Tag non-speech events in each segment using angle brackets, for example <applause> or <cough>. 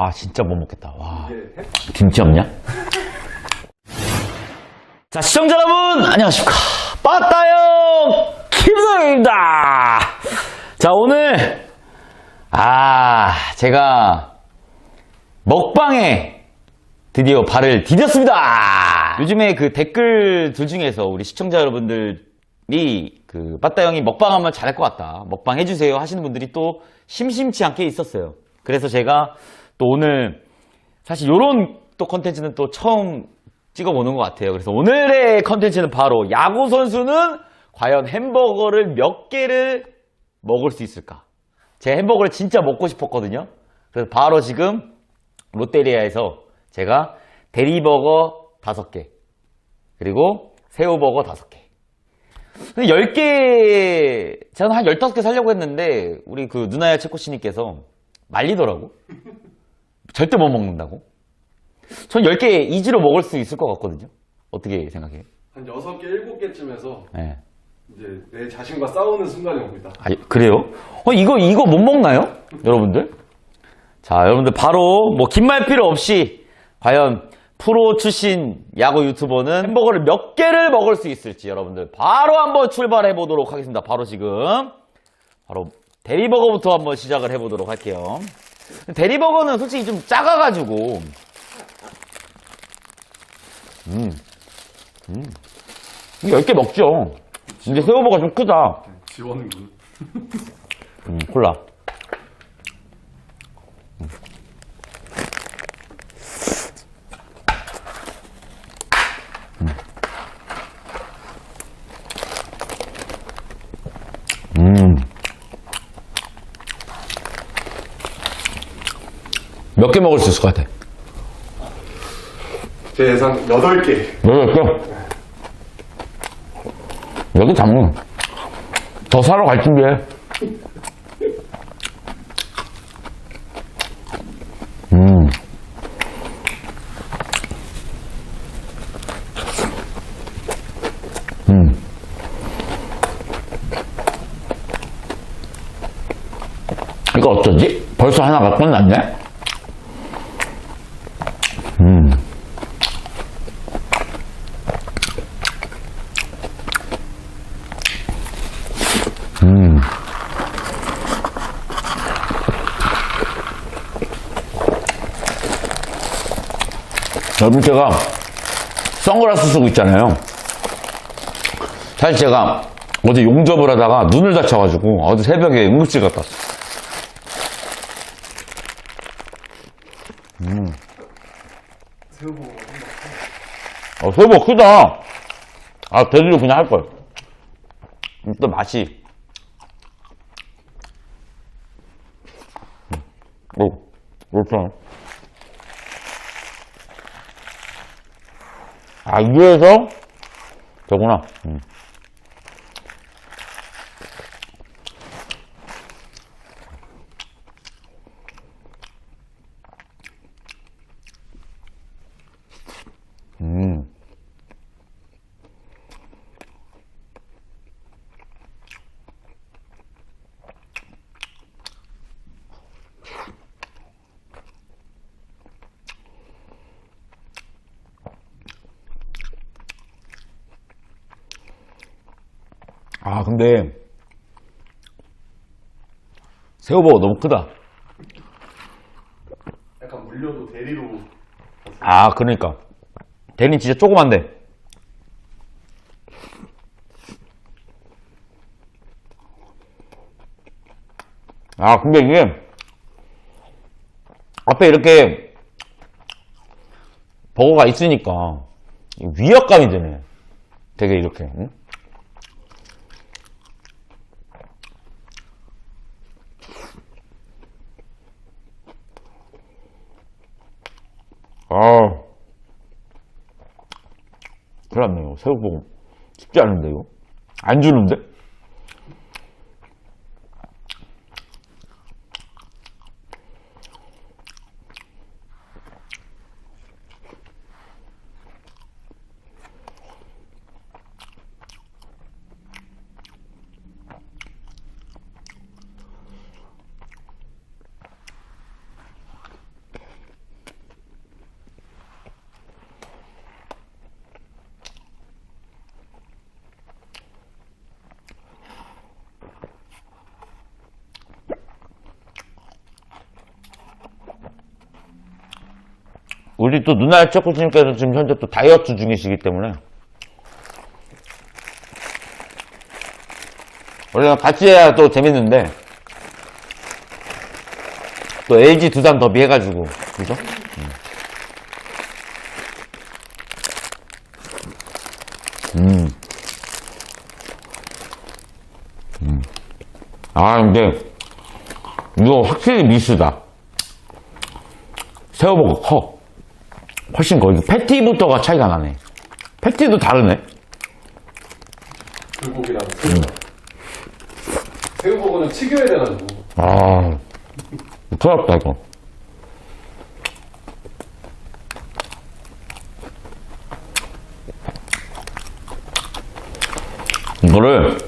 아, 진짜 못 먹겠다. 와. 김치 없냐? <laughs> 자, 시청자 여러분, 안녕하십니까. 빠따형 김성입니다. 자, 오늘, 아, 제가 먹방에 드디어 발을 디뎠습니다. 요즘에 그 댓글들 중에서 우리 시청자 여러분들이 그 빠따형이 먹방하면 잘할 것 같다. 먹방 해주세요 하시는 분들이 또 심심치 않게 있었어요. 그래서 제가 또 오늘 사실 요런 또 컨텐츠는 또 처음 찍어보는 것 같아요. 그래서 오늘의 컨텐츠는 바로 야구 선수는 과연 햄버거를 몇 개를 먹을 수 있을까? 제 햄버거를 진짜 먹고 싶었거든요. 그래서 바로 지금 롯데리아에서 제가 대리버거 5개, 그리고 새우버거 5개. 근데 10개, 저는 한 15개 살려고 했는데, 우리 그 누나야 체코씨님께서 말리더라고. 절대 못 먹는다고. 전 10개 이지로 먹을 수 있을 것 같거든요. 어떻게 생각해요? 한 6개, 7개쯤에서 네. 이제 내 자신과 싸우는 순간이 옵니다. 아, 그래요? 어, 이거, 이거 못 먹나요? 여러분들? 자, 여러분들 바로, 뭐, 긴 말 필요 없이, 과연 프로 출신 야구 유튜버는 햄버거를 몇 개를 먹을 수 있을지 여러분들 바로 한번 출발해 보도록 하겠습니다. 바로 지금. 바로 대리버거부터 한번 시작을 해 보도록 할게요. 대리버거는 솔직히 좀 작아가지고, 음, 음. 이거 10개 먹죠. 근데 새우버거가 좀 크다. 지원군. 음, 콜라. 음. 몇 개 먹을 수 있을 것 같아? 제 예상 8개. 여덟 개? 여기 담은. 더 사러 갈 준비해. 음. 음. 이거 어쩌지? 벌써 하나가 끝났네? 음. 음. 여러분 제가 선글라스 쓰고 있잖아요. 사실 제가 어제 용접을 하다가 눈을 다쳐가지고 어제 새벽에 응급실 갔다 왔어요. 새우버거. 어, 새우 크다. 아, 대리로 그냥 할걸. 또 맛이. 오, 그렇죠. 아, 위에서 저구나. 음. 음. 아, 근데, 새우버거 너무 크다. 약간 물려도 대리로. 아, 그러니까. 대는 진짜 조그만데. 아, 근데 이게, 앞에 이렇게, 버거가 있으니까, 이 위압감이 드네. 되게 이렇게, 응? 아. 났네요. 새우볶음. 쉽지 않은데, 이거? 안 주는데? 우리 또 누나 초코님께서 지금 현재 또 다이어트 중이시기 때문에 원래 같이 해야 또 재밌는데 또 LG 두산 더비 해가지고 그죠? 음. 음. 아 근데 이거 확실히 미스다. 새우버거 커. 훨씬 커. 이거 패티부터가 차이가 나네. 패티도 다르네. 불고기랑 새우. 새우버거는 튀겨야 돼가지고. 아, 부럽다, 이거. 이거를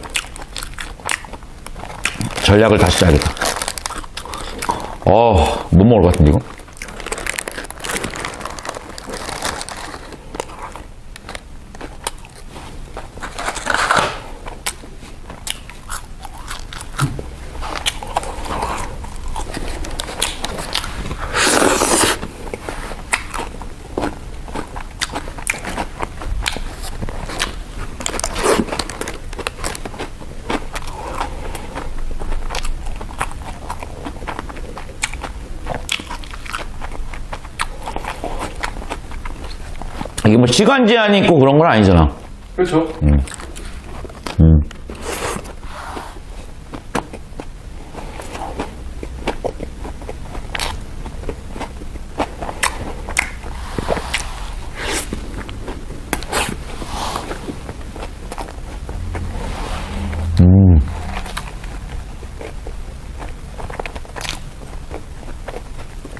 전략을 다시 짜야겠다. 어, 못 먹을 것 같은데, 이거? 이게 뭐 시간 제한이 있고 그런 건 아니잖아. 그렇죠.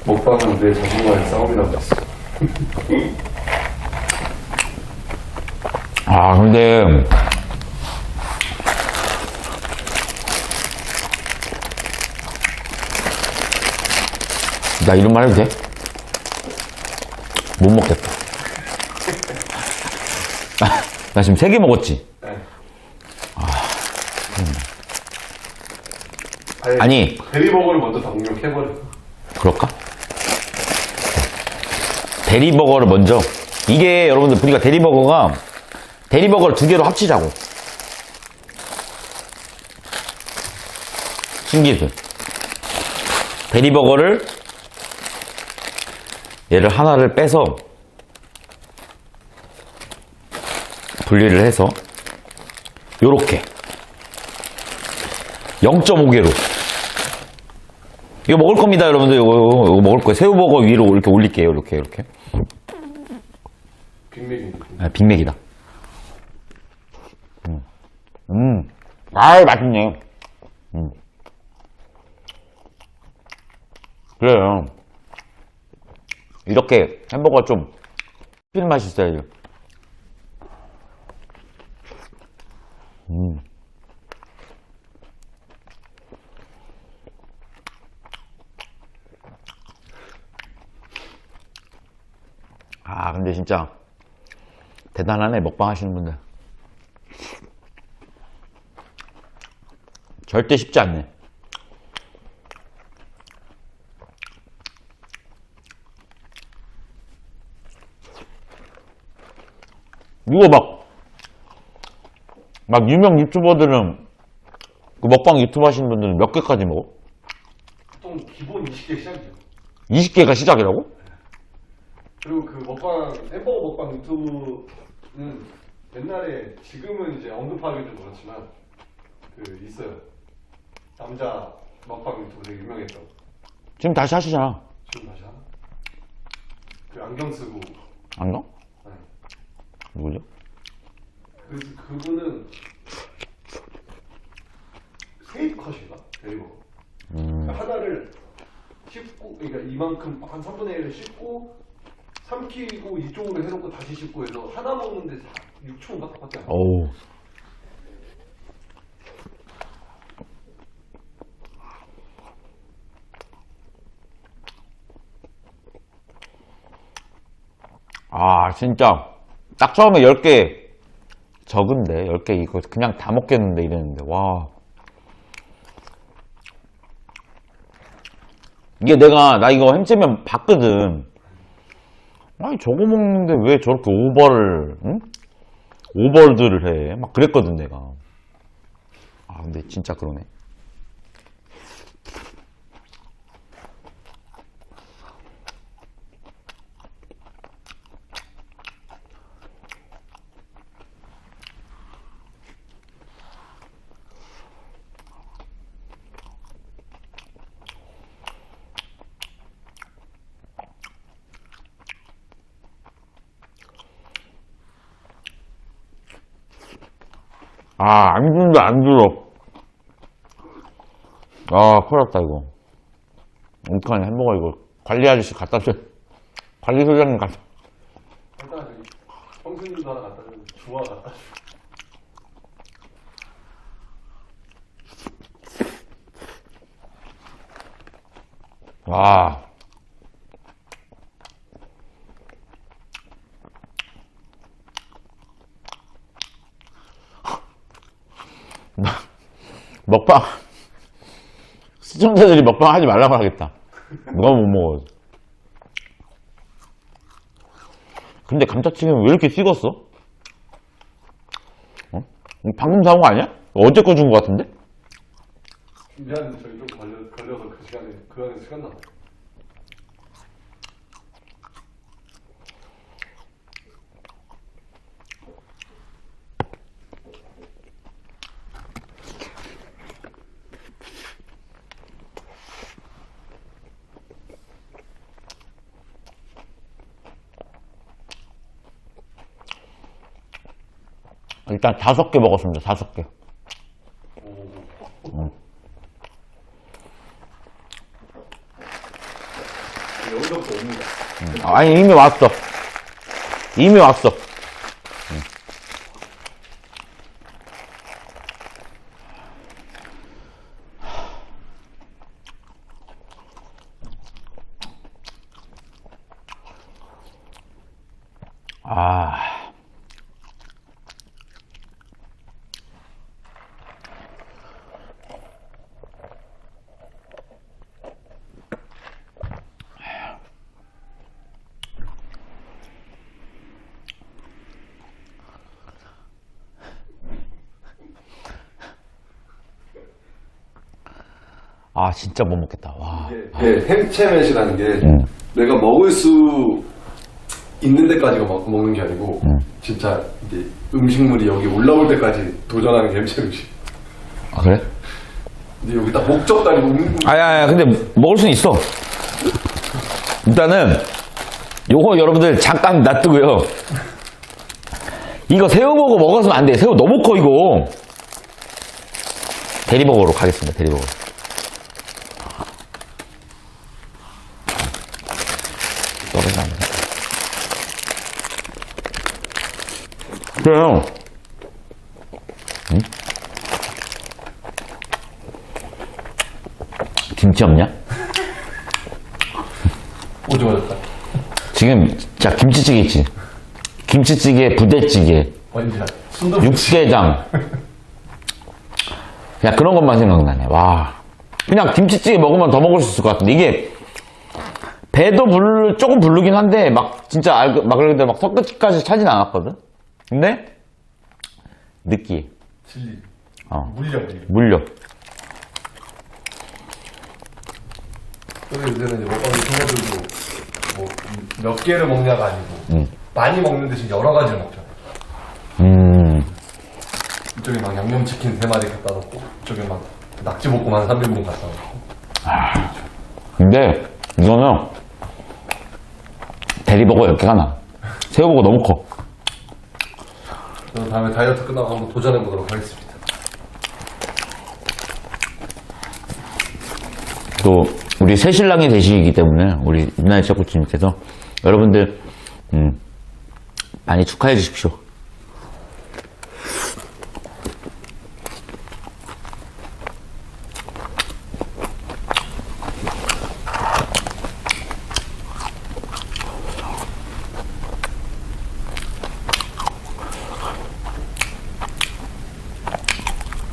먹방은 내 자신과의 싸움이라고 했어. 아, 근데. 나 이런 말 해도 돼? 못 먹겠다. 나 지금 세 개 먹었지? 네. 아니. 베리버거를 먼저 다 공격해버려. 그럴까? 대리버거를 먼저. 이게 여러분들 보니까 대리버거가 대리버거를 두 개로 합치자고. 신기들. 대리버거를 얘를 하나를 빼서 분리를 해서 요렇게 0.5개로 이거 먹을 겁니다, 여러분들. 이거, 이거, 이거 먹을 거예요. 새우버거 위로 이렇게 올릴게요. 이렇게, 이렇게. 빅맥인데. 아, 빅맥이다. 음. 음. 아유, 맛있네. 음. 그래요. 이렇게 햄버거 좀, 씹히는 맛이 있어야죠. 음. 아, 근데 진짜 대단하네, 먹방 하시는 분들. 절대 쉽지 않네. 이거 막, 막 유명 유튜버들은, 그 먹방 유튜브 하시는 분들은 몇 개까지 먹어? 보통 기본 20개 시작이죠. 20개가 시작이라고? 그리고 그 먹방, 햄버거 먹방 유튜브는 옛날에 지금은 이제 언급하기 좀 그렇지만 그 있어요. 남자 먹방 유튜브 되게 유명했던. 지금 다시 하시잖아. 지금 다시 하나? 그 안경 쓰고. 안경? 네. 누구죠? 그래서 그분은 세입컷인가? 그리고 음. 하나를 씹고 그러니까 이만큼 한 3분의 1을 씹고 삼키고 이쪽으로 해놓고 다시 씹고 해서 하나 먹는데 6초인가 밖에 안 어우. 아, 진짜. 딱 처음에 10개 적은데, 10개 이거 그냥 다 먹겠는데 이랬는데, 와. 이게 내가, 나 이거 햄찌면 봤거든. 아니 저거 먹는데 왜 저렇게 오버를 응? 오버들을 해? 막 그랬거든 내가. 아 근데 진짜 그러네. 아, 안 준다, 안 줄어. 아, 큰일 났다, 이거. 어떡하냐, 햄버거 이거. 관리 아저씨 갖다 줘. 관리 소장님 갖다. 일단 저기 형수님도 하나 갖다 주고 주화 갖다 주고 와. 먹방. <laughs> 시청자들이 먹방 하지 말라고 하겠다. 누가 못 먹어. 근데 감자튀김 왜 이렇게 식었어? 어? 방금 사온 거 아니야? 어제 거 준 거 같은데? 준비하는데 저희 좀 걸려, 걸려서 그 시간에 그 안에 시간 남아요 일단 다섯 개 먹었습니다. 다섯 개. 여기서부터 옵니다 아니 이미 왔어. 이미 왔어. 아. 아 진짜 못 먹겠다. 와. 이게 햄채맷이라는 게 음. 내가 먹을 수 있는 데까지가 먹, 먹는 게 아니고 진짜 이제 음식물이 여기 올라올 때까지 도전하는 게 햄채맷이 아 그래? 근데 여기 딱 목적 다리 음, 아야, 야, 근데 먹을 수는 있어. 일단은 요거 여러분들 잠깐 놔두고요. 이거 새우버거 먹어서는 안 돼. 새우 너무 커 이거. 대리버거로 가겠습니다. 대리버거. 떨어져 안 돼. 그래요. 응? 김치 없냐? 오징어졌다. 지금 자 김치찌개 있지? 김치찌개 부대찌개 완전 순두부. 육개장. 야 그런 것만 생각나네. 와. 그냥 김치찌개 먹으면 더 먹을 수 있을 것 같은데. 이게 배도 불 조금 부르긴 한데 막 진짜 알, 막 그런데 막 턱끝까지 차진 않았거든 근데 느끼해 진리. 어. 물려 물려. 그래서 요새는 이제 먹방의 친구들도 뭐몇 개를 먹냐가 아니고 음. 많이 먹는 대신 여러 가지를 먹잖아 음. 이쪽에 막 양념치킨 3마리 갖다 놓고 이쪽에 막 낙지 볶음 한 3인분 갖다 놓고. 근데 이거는 대리버거 10개가 나. 새우버거 너무 커 저는 다음에 다이어트 끝나고 한번 도전해 보도록 하겠습니다 또 우리 새신랑이 되시기 때문에 우리 윤나의 짝구치님께서 여러분들 음, 많이 축하해 주십시오.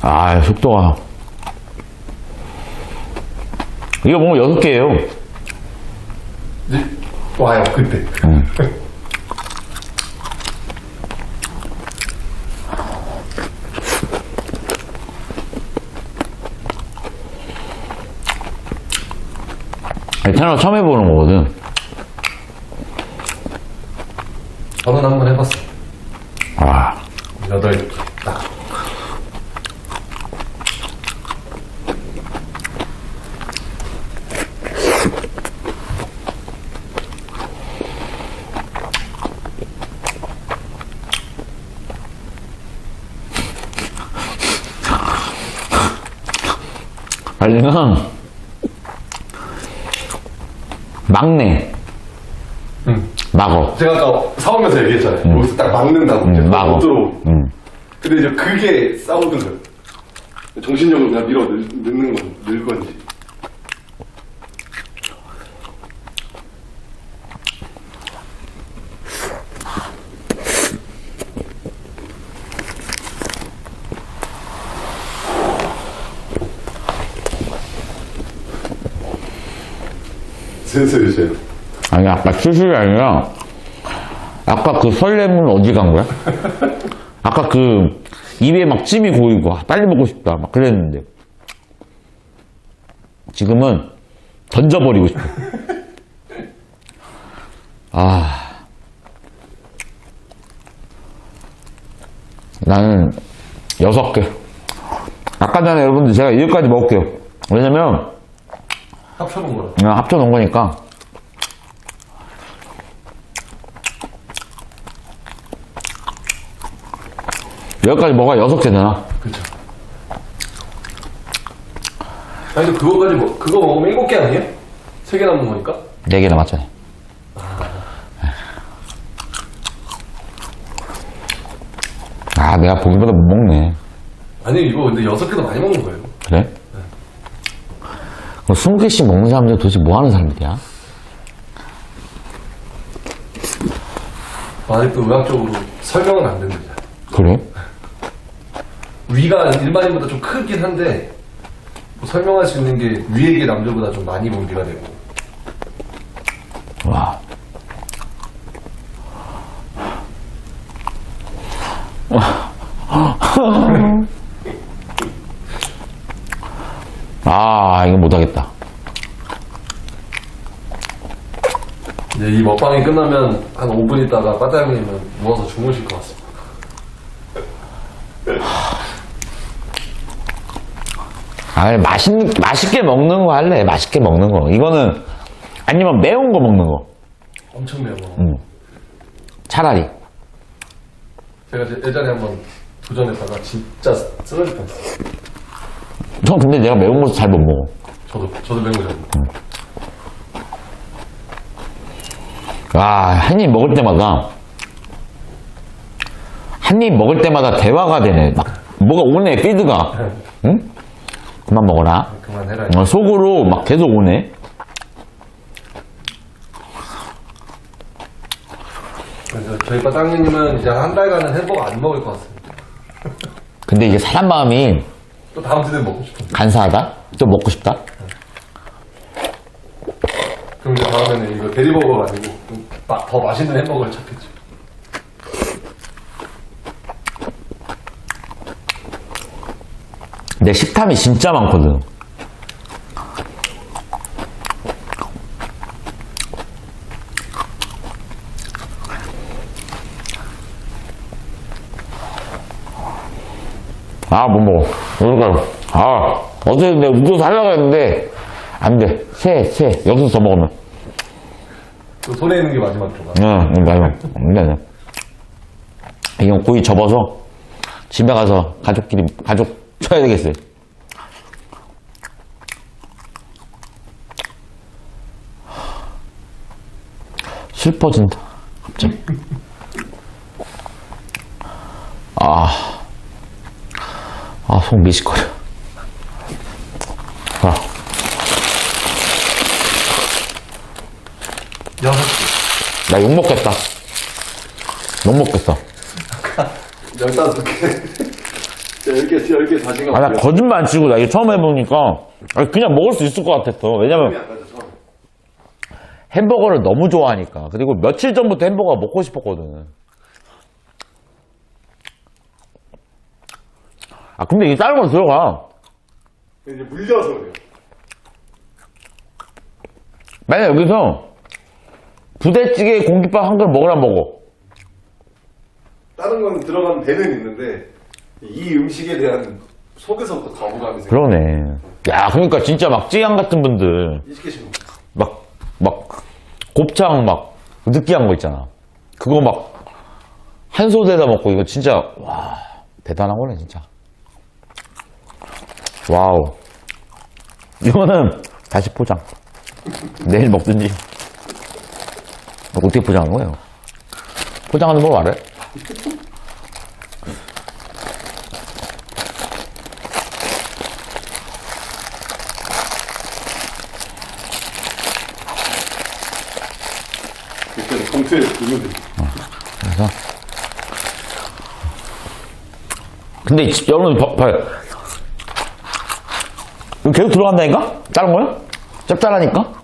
아 속도가 이거 먹으면 여섯 개예요. 이제 와요 그때. 태어나 처음 해보는 거거든. 저는 한 번 해봤어. 아, 여덟 딱. 알리는 막내, 응. 막어. 제가 아까 싸우면서 얘기했잖아요. 여기서 딱 막는다고. 음, 막어. 못 들어오고. 음. 근데 이제 그게 싸우는 거예요. 정신력을 그냥 밀어 넣, 넣는 건, 늘 건지. 슬슬 이제 아니, 아까 수술이 아니라, 아까 그 설렘은 어디 간 거야? 아까 그, 입에 막 찜이 고이고, 아, 빨리 먹고 싶다. 막 그랬는데. 지금은 던져버리고 싶어. 아. 나는 여섯 개. 아까 전에 여러분들 제가 여기까지 먹을게요. 왜냐면, 합쳐놓은 거라. 그냥 합쳐놓은 거니까. 여기까지 먹어야 여섯 개 되나? 그쵸. 아니, 근데 그거까지, 먹, 그거 먹으면 일곱 개 아니에요? 세 개 남는 거니까? 네 개 남았잖아요. 아, 내가 보기보다 못 먹네. 아니, 이거 근데 여섯 개도 많이 먹는 거예요. 그래? 그럼 20개씩 먹는 사람들 도대체 뭐 하는 사람들이야? 아직도 의학적으로 설명은 안 됩니다. 그래? 위가 일반인보다 좀 크긴 한데, 뭐 설명할 수 있는 게 위에 게 남들보다 좀 많이 분비가 되고. 와. <laughs> 아, 이거 못하겠다. 이제 이 먹방이 끝나면 한 5분 있다가 빠따형님은 누워서 주무실 것 같습니다. 아, 맛있, 맛있게 먹는 거 할래. 맛있게 먹는 거. 이거는, 아니면 매운 거 먹는 거. 엄청 매워. 차라리. 제가 제- 예전에 한번 도전했다가 진짜 쓰러질 뻔했어요. 전 근데 내가 매운 거 잘 못 먹어. 저도, 저도 매운 거 잘. 먹어요. 아, 한 입 먹을 때마다, 한 입 먹을 때마다 대화가 되네. 막, 뭐가 오네, 피드가. 응? 그만 먹어라. 그만해라. 어, 속으로 막 계속 오네. 그래서 저희 빠따형님은 이제 한 달간은 햄버거 안 먹을 것 같습니다. 근데 이게 사람 마음이 또 다음 주에 먹고 싶은데. 간사하다? 또 먹고 싶다? 그럼 이제 다음에는 이거 대리버거가 아니고 더 맛있는 햄버거를 찾겠죠. 내 식탐이 진짜 많거든. 아, 못 먹어. 그러니까, 아, 어제 내가 웃겨서 하려고 했는데, 안 돼. 새, 새. 여기서 더 먹으면. 또 손에 있는 게 마지막 조각. 응, 응, 맞아. 돼. 이건 고기 접어서 집에 가서 가족끼리, 가족 쳐야 되겠어요. 슬퍼진다. 갑자기. 아. 아, 속 미식거려. 아, 여섯 개. 나 욕 먹겠다. 욕 먹겠어. 열다섯 개. 열 개, 열개 자신감. 아, 나 거짓말 안 치고 나 이거 처음 해보니까 그냥 먹을 수 있을 것 같았어. 왜냐면 햄버거를 너무 좋아하니까. 그리고 며칠 전부터 햄버거 먹고 싶었거든. 아, 근데 이게 다른 거 들어가. 이제 물려서 그래요. 만약 여기서 부대찌개 공깃밥 한 그릇 먹으라 먹어. 다른 건 들어가는 배는 있는데 이 음식에 대한 속에서부터 거부감이 생겨. 그러네. 야, 그러니까 진짜 막 찌양 같은 분들 이 시키시면 막, 막, 곱창 막, 느끼한 거 있잖아. 그거 막, 한 소대다 먹고, 이거 진짜, 와, 대단한 거네, 진짜. 와우. 이거는 다시 포장. 내일 먹든지. 어떻게 포장하는 거예요? 포장하는 법 알아요? 봉투에 넣으면 돼. 그래서. 근데 이- 여러분 봐- 봐요. 계속 들어간다니까? 다른 거요? 짭짤하니까?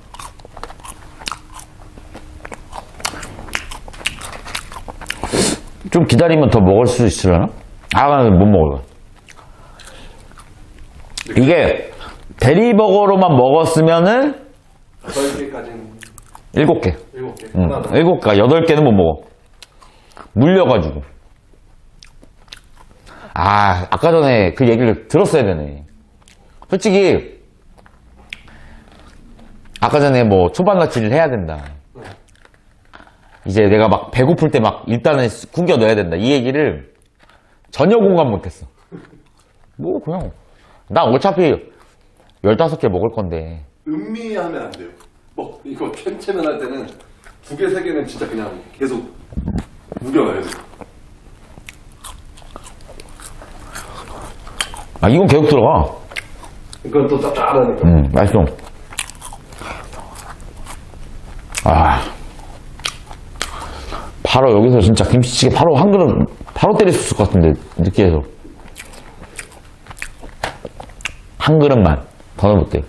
좀 기다리면 더 먹을 수 있으려나? 아, 못 먹어요. 이게 대리버거로만 먹었으면은 여덟 개까지는 일곱 개. 일곱 개. 응, 하나 더. 일곱 가 여덟 개는 못 먹어. 물려가지고. 아, 아까 전에 그 얘기를 들었어야 되네. 솔직히, 아까 전에 뭐 초반 낚시를 해야 된다. 이제 내가 막 배고플 때 막 일단은 숨겨 넣어야 된다. 이 얘기를 전혀 공감 못했어. 뭐, 그냥. 난 어차피 15개 먹을 건데. 음미하면 안 돼요. 뭐 이거 캔체면 할 때는 두 개, 세 개는 진짜 그냥 계속 우겨가요. 아, 이건 계속 들어가. 이건 또 짭짤하니까. 음, 맛있어. 아. 바로 여기서 진짜 김치찌개 바로 한 그릇 바로 때릴 수 있을 것 같은데, 느끼해서. 한 그릇만 더 넣어볼게요.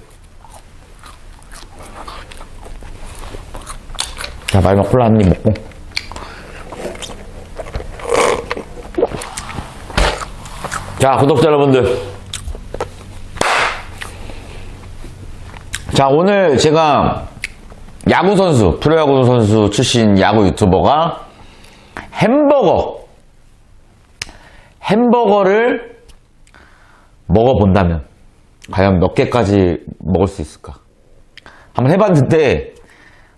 자, 마지막 콜라 한 입 먹고. 자, 구독자 여러분들. 자, 오늘 제가 야구 선수, 프로야구 선수 출신 야구 유튜버가 햄버거, 햄버거를 먹어본다면 과연 몇 개까지 먹을 수 있을까? 한번 해봤는데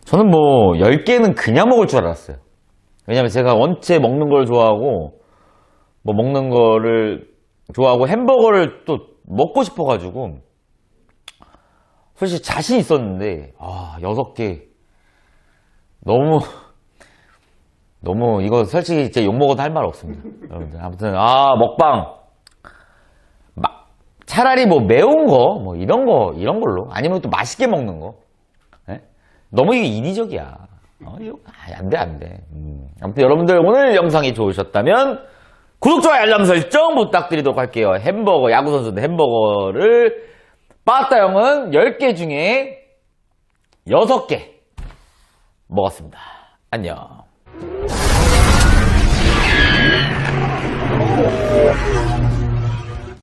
저는 뭐 10개는 그냥 먹을 줄 알았어요. 왜냐면 제가 원체 먹는 걸 좋아하고 뭐 먹는 거를 좋아하고 햄버거를 또 먹고 싶어가지고 솔직히 자신 있었는데 아 여섯 개 너무 너무 이거 솔직히 진짜 욕 먹어도 할 말 없습니다. 여러분들. 아무튼 아 먹방. 마- 차라리 뭐 매운 거 뭐 이런 거 이런 걸로. 아니면 또 맛있게 먹는 거. 예? 너무 이게 인위적이야. 어, 이거 안돼 안돼. 음. 아무튼 여러분들 오늘 영상이 좋으셨다면 구독 좋아요 알람 설정 부탁드리도록 할게요. 햄버거 야구 선수인데 햄버거를. 빠따 형은 10개 중에 6개 먹었습니다. 안녕.